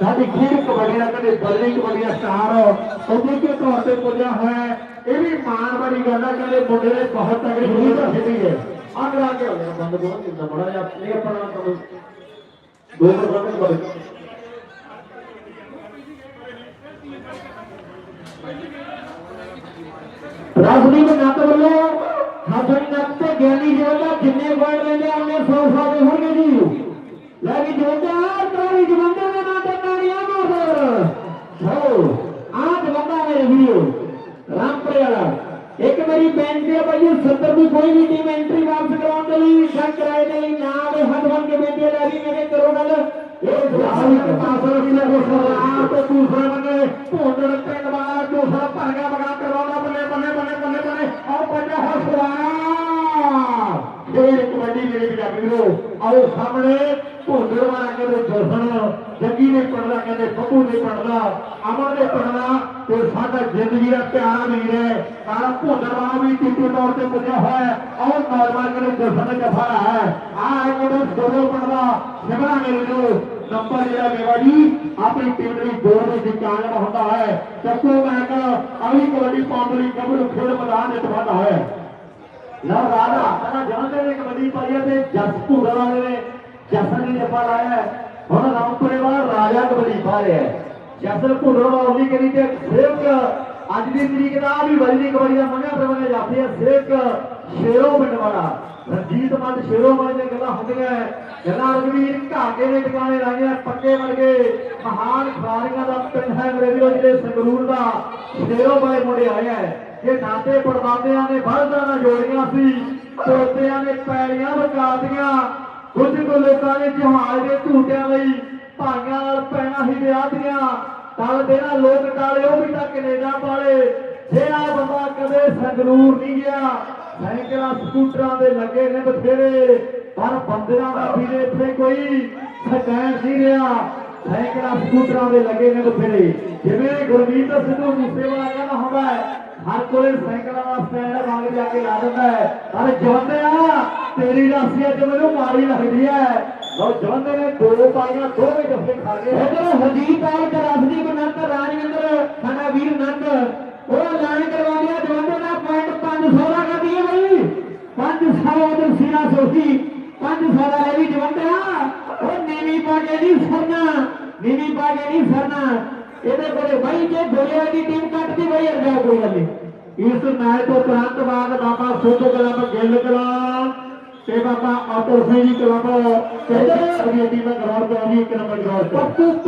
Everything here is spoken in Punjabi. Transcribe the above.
ਸਾਡੀ ਖੇਡ ਕਬੱਡੀ ਦਾ ਕਦੇ ਬਦਲੀ ਕਬੱਡੀ ਦਾ ਸਟਾਰ ਉਦੇਕੇ ਤੌਰ ਤੇ ਪੁੱਜਿਆ ਹੋਇਆ ਇਹ ਵੀ ਮਾਣ ਵਾਲੀ ਗੱਲ ਹੈ ਕਹਿੰਦੇ ਮੁੰਡੇ ਨੇ ਬਹੁਤ ਤਗੜੀ ਖੇਡ ਖੇਡੀ ਹੈ। ਅਗਲਾ ਕੇ ਹੋ ਗਿਆ ਬੰਦ ਬਹੁਤ ਕਿੰਨਾ ਬੜਾ ਜਿਹਾ ਇਹ ਆਪਣਾ ਕੰਮ ਦੋ ਪ੍ਰੋਗਰਾਮ ਕਰ ਰਾਜਦੀਪ ਨੱਤ ਵੱਲੋਂ ਹਾਸਨ ਨੱਤ ਤੇ ਗਿਆਨੀ ਜੋਦਾ ਜਿੰਨੇ ਵਰਡ ਲੈਂਦੇ ਆ ਉਹਨੇ 100 ਸਾਲ ਦੇ ਹੋਣਗੇ ਜੀ। ਲੈ ਵੀ ਜੋਦਾ ਮੇਰੀ ਬੇਨਤੀ ਹੈ ਭਾਈ 70 ਦੀ ਕੋਈ ਵੀ ਟੀਮ ਐਂਟਰੀ ਵਾਪਸ ਕਰਾਉਣ ਦੇ ਲਈ ਸ਼ੱਕ ਕਰਾਏ ਦੇ ਲਈ ਨਾ ਆਵੇ ਹੱਥ ਬਣ ਕੇ ਬੇਨਤੀ ਹੈ ਲੈ ਵੀ ਮੇਰੇ ਕਰੋ ਗੱਲ। ਇਹ ਜਾਹੀ ਪਾਸਰ ਵੀ ਨਾ ਸਕਦਾ ਤੇ ਦੂਸਰਾ ਬੰਦੇ ਭੋਂਦੜ ਪਿੰਡ ਵਾਲਾ ਦੂਸਰਾ ਭਰਗਾ ਬਗਾ ਕਰਵਾਉਣਾ ਬੱਲੇ ਬੱਲੇ ਬੱਲੇ ਬੱਲੇ ਬੱਲੇ ਆਓ ਪੰਜਾ ਹਸਵਾ ਇਹ ਕਬੱਡੀ ਮੇਰੇ ਪੰਜਾਬੀ ਵੀਰੋ, ਆਓ ਸਾਹਮਣੇ ਭੋਂਦੜ ਵਾਲਾ ਕਹਿੰਦੇ ਜਸਨ ਜੱਗੀ ਨੇ ਪੜਦਾ ਕਹਿੰਦੇ ਬੱਬੂ ਨੇ ਪੜਦਾ ਅਮਰ ਨੇ ਪੜਦਾ ਤੇ ਸਾਡਾ ਜ਼ਿੰਦਗੀ ਦਾ ਪਿਆਰਾ ਵੀਰ ਹੈ। ਸਾਰਾ ਭੋਂਦੜ ਵਾਲਾ ਵੀ ਟੀਟੇ ਤੌਰ ਤੇ ਪੁੱਜਿਆ ਹੋਇਆ ਹੈ। ਆਓ ਨੌਜਵਾਨ ਕਹਿੰਦੇ ਜਸਨ ਨੇ ਜਫਾ ਹੈ। ਆ ਕਹਿੰਦੇ ਦੋਨੋਂ ਪੜਦਾ ਸਿਮਰਾ ਮੇਰੇ ਨੂੰ ਨੰਬਰ ਜਿਹੜਾ ਮੇਵਾ ਜੀ, ਆਪਣੀ ਟੀਮ ਲਈ ਦੋ ਦੇ ਵਿੱਚ ਹੁੰਦਾ ਹੈ। ਚੱਕੋ ਮੈਂ ਕਹ ਅਗਲੀ ਕਬੱਡੀ ਪਾਉਣ ਗੱਭਰੂ ਖੇਡ ਮੈਦਾਨ ਵਿੱਚ ਵਾਧਾ ਹੈ। ਲਓ ਰਾਜਾ, ਕਹਿੰਦਾ ਜਾਂਦੇ ਜਸ ਭੂਰਾ ਵਾਲੇ ਨੇ ਜਸਨ ਨੇ ਜੱਫਾ ਲਾਇਆ। ਹੁਣ ਰਾਮਪੁਰੇ ਵਾਲਾ ਰਾਜਾ ਕਬੱਡੀ ਪਾ ਰਿਹਾ ਜਸਨ ਭੂਰਾ ਵਾਲਾ ਉਹਦੀ ਕਰੀ ਤੇ ਸੇਵਕ, ਅੱਜ ਦੀ ਤਰੀਕ ਦਾ ਵੀ ਵਜਦੀ ਕਬੱਡੀ ਦਾ ਮੰਨਿਆ ਪ੍ਰਬੰਧ ਜਾਂਦੀ ਹੈ। ਸੇਵਕ, ਸ਼ੇਰੋ ਪਿੰਡ ਵਾਲਾ। ਰਣਜੀਤ ਮੰਦ ਸ਼ੇਰੋ ਵਾਲੇ ਦੀਆਂ ਗੱਲਾਂ ਹੁੰਦੀਆਂ ਹੈ। ਗੱਲਾਂ ਰਗਵੀਰ ਘਾਗੇ ਦੇ ਟਿਕਾਣੇ ਲਾਈਆਂ ਪੱਕੇ ਵਰਗੇ ਮਹਾਨ ਖਿਡਾਰੀਆਂ ਦਾ ਪਿੰਡ ਹੈ ਮੇਰੇ ਵੀਰੋ ਜਿਹੜੇ ਸੰਗਰੂਰ ਦਾ। ਸ਼ੇਰੋ ਵਾਲੇ ਮੁੰਡੇ ਆਇਆ ਹੈ। ਇਹ ਨਾਤੇ ਪੜਦਾਦਿਆਂ ਨੇ ਬਲਦਾਂ ਨਾਲ ਜੋੜੀਆਂ ਸੀ। ਪੋਤਿਆਂ ਨੇ ਪੈੜੀਆਂ ਵਰਗਾਤੀਆਂ ਕੁਝ ਕੁ ਲੋਕਾਂ ਨੇ ਜਹਾਜ਼ ਦੇ ਝੂਟਿਆਂ ਲਈ ਭਾਈਆਂ ਨਾਲ ਪੈਣਾ ਹੀ ਵਿਆਹ ਤਲ ਦੇ ਲੋਕ ਟਾਲੇ, ਉਹ ਵੀ ਤਾਂ ਕੈਨੇਡਾ ਵਾਲੇ। ਜਿਹੜਾ ਬੰਦਾ ਕਦੇ ਸੰਗਰੂਰ ਨਹੀਂ ਗਿਆ, ਸਾਈਕਲਾਂ, ਸਕੂਟਰਾਂ ਦੇ ਲੱਗੇ ਨੇ ਬਥੇਰੇ। ਪਰ ਬੰਦਿਆਂ ਦਾ ਵੀਰੇ ਇੱਥੇ ਕੋਈ ਸਕੈਨ ਨਹੀਂ ਰਿਹਾ। ਸਾਈਕਲਾਂ ਸਕੂਟਰਾਂ ਦੇ ਲੱਗੇ ਨੇ ਬਥੇਰੇ। ਜਿਵੇਂ ਗੁਰਮੀਤ ਸਿੱਧੂ ਮੂਸੇਵਾਲਾ ਕਹਿੰਦਾ ਹੁੰਦਾ ਹਰ ਕੋਈ ਸਾਈਕਲਾਂ ਦਾ ਸਟੈਂਡ ਮੰਗ ਜਾ ਕੇ ਲਾ ਦਿੰਦਾ ਹੈ। ਪਰ ਜਵੰਦਿਆ, ਤੇਰੀ ਰਾਸੀ ਅੱਜ ਮੈਨੂੰ ਮਾਰੀ ਲੱਗਦੀ ਹੈ। ਲੋ ਜਵੰਦੇ ਨੇ ਦੋ ਪਾਈਆਂ ਦੋਵੇਂ ਜੱਫੇ ਖਾ ਗਏ ਇਧਰ ਹਰਜੀਤ ਆਲ ਤੇ ਰਸਦੀਪ ਨੰਦ ਰਾਜਵਿੰਦਰ, ਸਾਡਾ ਵੀਰ ਨੰਦ। ਉਹ ਐਲਾਨ ਕਰਵਾ ਦਿਆ ਜਵੰਦੇ ਦਾ ਪੁਆਇੰਟ 500 ਦਾ ਕਰ ਦਈਏ ਬਈ। 500 ਉਧਰ ਸੀਨਾ ਸੋਸੀ 500 ਦਾ ਲੈ ਵੀ ਜਵੰਦਿਆ। ਨੀਵੀਂ ਪਾ ਕੇ ਨਹੀਂ ਸਰਨਾ ਨੀਵੀਂ ਪਾ ਕੇ ਨਹੀਂ ਸਰਨਾ ਇਹਦੇ ਕੋਲੇ ਬਾਈ ਜੇ ਗੋਲਿਆਂ ਦੀ ਟੀਮ ਕੱਟਦੀ ਬਈ ਅਰਜਾ ਕੋਈ ਗੱਲ ਇਸ ਮੈਚ ਤੋਂ ਤੁਰੰਤ ਬਾਅਦ ਬਾਬਾ ਸੋਚੋ ਕਲੱਬ ਗਿੱਲ ਕਲਾਂ ਤੇ ਬਾਬਾ ਆਤਰ ਸਿੰਘ ਜੀ ਕਲੱਬ ਤੇ ਅਗਲੀ ਟੀਮ ਦਾ ਗਰਾਊਂਡ ਤੋਂ ਆਉਂਦੀ ਇੱਕ ਨੰਬਰ ਗਰਾਊਂਡ